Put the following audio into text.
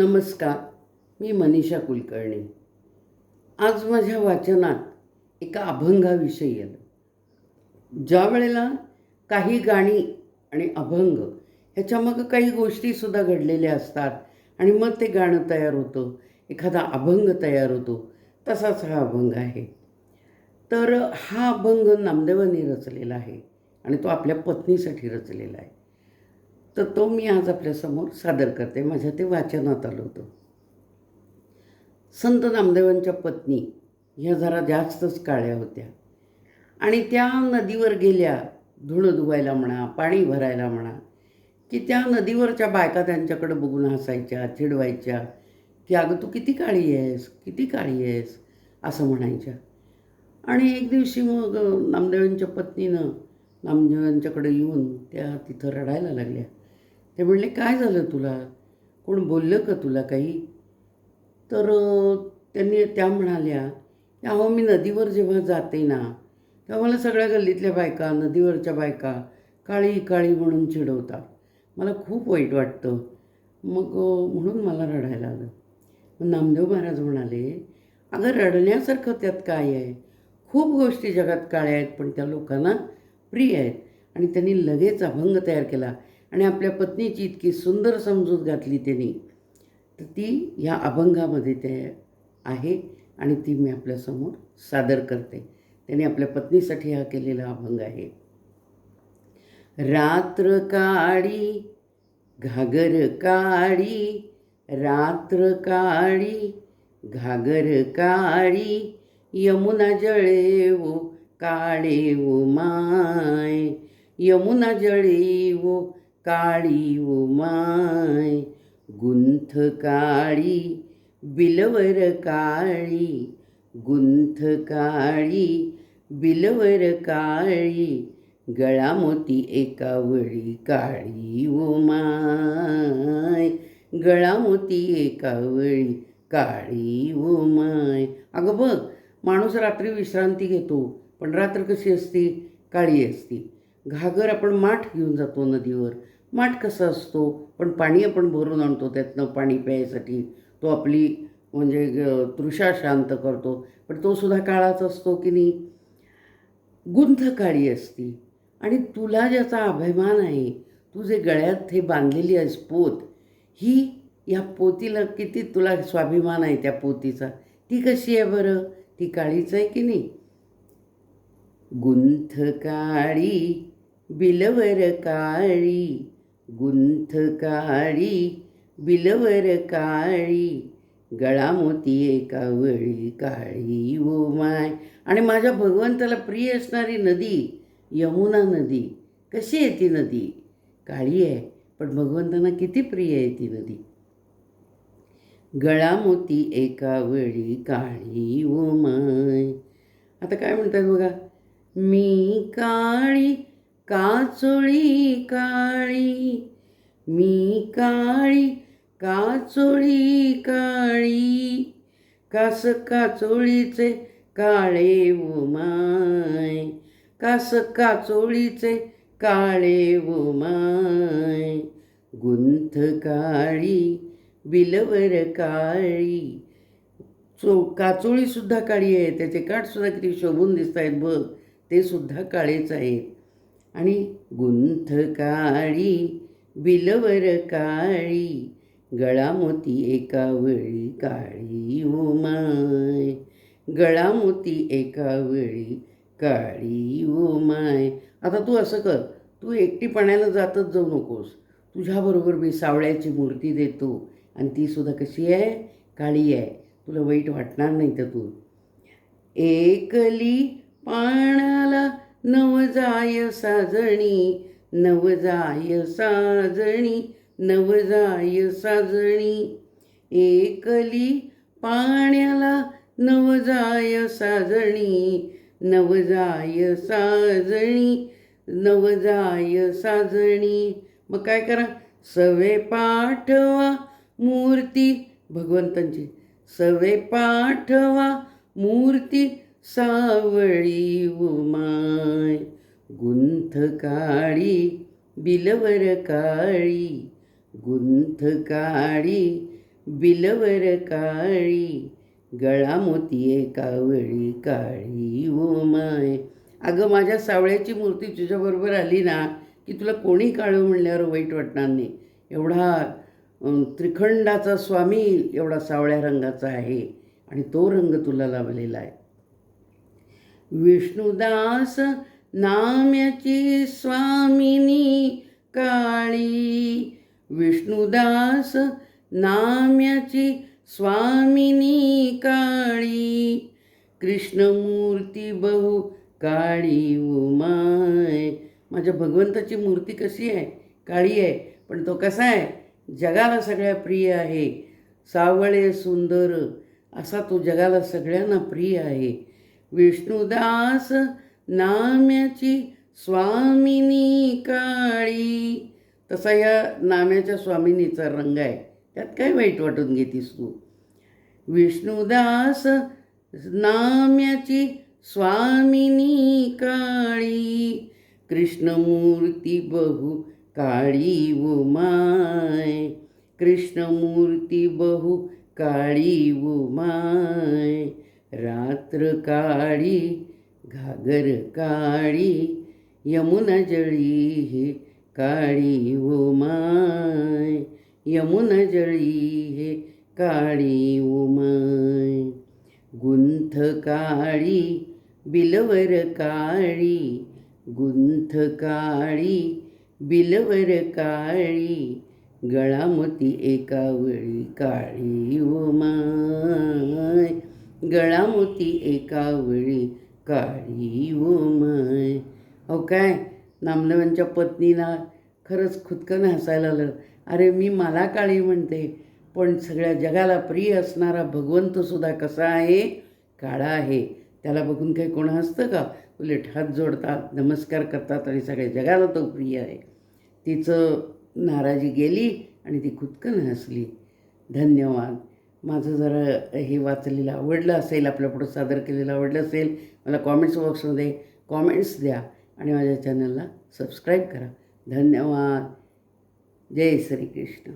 नमस्कार मी मनीषा कुलकर्णी. आज माझ्या वाचनात एका अभंगाविषयी आलं. ज्या वेळेला काही गाणी आणि अभंग ह्याच्यामागं काही गोष्टीसुद्धा घडलेल्या असतात आणि मग ते गाणं तयार होतं एखादा अभंग तयार होतो तसाच हा अभंग आहे. तर हा अभंग नामदेवांनी रचलेला आहे आणि तो आपल्या पत्नीसाठी रचलेला आहे. तर तो मी आज आपल्यासमोर सादर करते. माझ्या ते वाचनात आलं होतं. संत नामदेवांच्या पत्नी ह्या जरा जास्तच काळ्या होत्या. आणि त्या नदीवर गेल्या धुणं धुवायला म्हणा पाणी भरायला म्हणा की त्या नदीवरच्या बायका त्यांच्याकडं बघून हसायच्या चिडवायच्या की अगं तू किती काळी आहेस किती काळी आहेस असं म्हणायच्या. आणि एक दिवशी मग नामदेवांच्या पत्नीनं नामदेवांच्याकडे येऊन त्या तिथं रडायला लागल्या. ते म्हणले काय झालं तुला? कोण बोललं का तुला काही? तर त्यांनी त्या म्हणाल्या की अहो मी नदीवर जेव्हा जाते ना तेव्हा मला सगळ्या गल्लीतल्या बायका नदीवरच्या बायका काळी काळी म्हणून चिडवतात. मला खूप वाईट वाटतं. मग म्हणून मला रडायला आलं. मग नामदेव महाराज म्हणाले अगं रडण्यासारखं त्यात काय आहे? खूप गोष्टी जगात काळ्या आहेत पण त्या लोकांना प्रिय आहेत. आणि त्यांनी लगेच अभंग तयार केला. आणि आपल्या पत्नीची इतकी सुंदर समजूत घातली त्यांनी तर ती ह्या अभंगामध्ये ते आहे आणि ती मी आपल्यासमोर सादर करते. त्यांनी आपल्या पत्नीसाठी हा केलेला अभंग आहे. रात्र काळी घागर काळी रात्र काळी घागर काळी यमुना जळेवो काळेव काळे माय यमुना जळेवो काळी वो माय गुंथ काळी बिलवर काळी गुंथ काळी बिलवर काळी गळा मोती एकावळी काळी ओ माय गळा मोती एकावळी काळी ओ माय. अगं बघ माणूस रात्री विश्रांती घेतो पण रात्र कशी असते? काळी असते. घागर आपण माठ घेऊन जातो नदीवर. माठ कसा असतो? पण पाणी आपण भरून आणतो त्यातनं पाणी प्यायसाठी. तो आपली म्हणजे तृषा शांत करतो. पण तो सुद्धा काळाच असतो की नाही? गुंथकाळी असती. आणि तुला ज्याचा अभिमान आहे तू जे गळ्यात हे बांधलेली आहेस पोत ही या पोतीला किती तुला स्वाभिमान आहे त्या पोतीचा? ती कशी आहे बरं? ती काळीच आहे की नाही? गुंथकाळी बिलवर काळी गुंथ काळी बिलवर काळी गळा मोती एकावळी काळी ओ माय आणि माझ्या भगवंताला प्रिय असणारी नदी यमुना नदी कशी आहे ती नदी काळी आहे पण भगवंतांना किती प्रिय आहे ती नदी गळा मोती एकावळी काळी ओ माय आता काय म्हणतात बघा मी काळी काचोळी काळी मी काळी काचोळी काळी. कास काचोळीचे काळे व माय कास काचोळीचे काळे व माय. गुंथ काळी बिलवर काळी. चो काचोळीसुद्धा काळी आहे त्याचे काठसुद्धा किती शोभून दिसत आहेत बघ ते सुद्धा काळेच आहेत. आणि गुंथ काळी बिलवर काळी गळा मोती एका वेळी काळी ओ माय गळा मोती एका वेळी काळी ओ माय आता तू असं कर तू एकटीपणाला जातच जाऊ नकोस. तुझ्याबरोबर मी सावळ्याची मूर्ती देतो आणि ती सुद्धा कशी आहे? काळी आहे. तुला वाईट वाटणार नाही तर तू. एकली पाण्याला नव जाय साजणी नव जाय साजणी नव जाय साजणी. एकली पाण्याला नव जाय साजणी नव जाय साजणी नव जाय साजणी. मग काय करा? सवे पाठवा मूर्ती भगवंतांची. सवे पाठवा मूर्ती सावळी उमाय. गुंथ काळी बिलवर काळी. गुंथ काळी बिलवर काळी. गळा मोती कावळी काळी उमाय. अगं माझ्या सावळ्याची मूर्ती तुझ्याबरोबर आली ना की तुला कोणी काळू म्हणल्यावर वाईट वाटणार नाही. एवढा त्रिखंडाचा स्वामी एवढा सावळ्या रंगाचा आहे आणि तो रंग तुला लाभलेला आहे. विष्णुदास नाम्याची स्वामिनी काळी. विष्णुदास नाम्याची स्वामिनी काळी. कृष्णमूर्ती बहु काळी उमाय. माझ्या भगवंताची मूर्ती कशी आहे? काळी आहे पण तो कसा आहे? जगाला सगळ्या प्रिय आहे. सावळे सुंदर असा तो जगाला सगळ्यांना प्रिय आहे. विष्णुदास नाम्याची स्वामिनी काळी तसा या नाम्याच्या स्वामिनीचा रंग आहे. त्यात काय वाईट वाटून घेतीस तू? विष्णुदास नाम्याची स्वामिनी काळी कृष्णमूर्ती बहु काळी उमाय कृष्णमूर्ती बहु काळी उमाय रात्र काळी घागर काळी यमुना जळी हे काळी उमाय यमुना जळी हे काळी उमाय गुंथ काळी बिलवर काळी गुंथ काळी बिलवर काळी गळामोती एका वेळी काळी उमाय गळामोती एका वेळी काळी उमाय अहो काय? नामदेवांच्या पत्नीला खरंच खुदकन हसायला आलं अरे मी मला काळी म्हणते पण सगळ्या जगाला प्रिय असणारा भगवंतसुद्धा कसा आहे? काळा आहे. त्याला बघून काही कोण हसतं का? उलट हात जोडतात नमस्कार करतात आणि सगळ्या जगाला तो प्रिय आहे. तिचं नाराजी गेली आणि ती खुदकन हसली. धन्यवाद. माझं जरा हे वाचलेलं आवडलं असेल आपल्या पुढं सादर केलेलं आवडलं असेल मला कॉमेंट्स बॉक्समध्ये कॉमेंट्स द्या आणि माझ्या चॅनलला सबस्क्राईब करा. धन्यवाद. जय श्रीकृष्ण.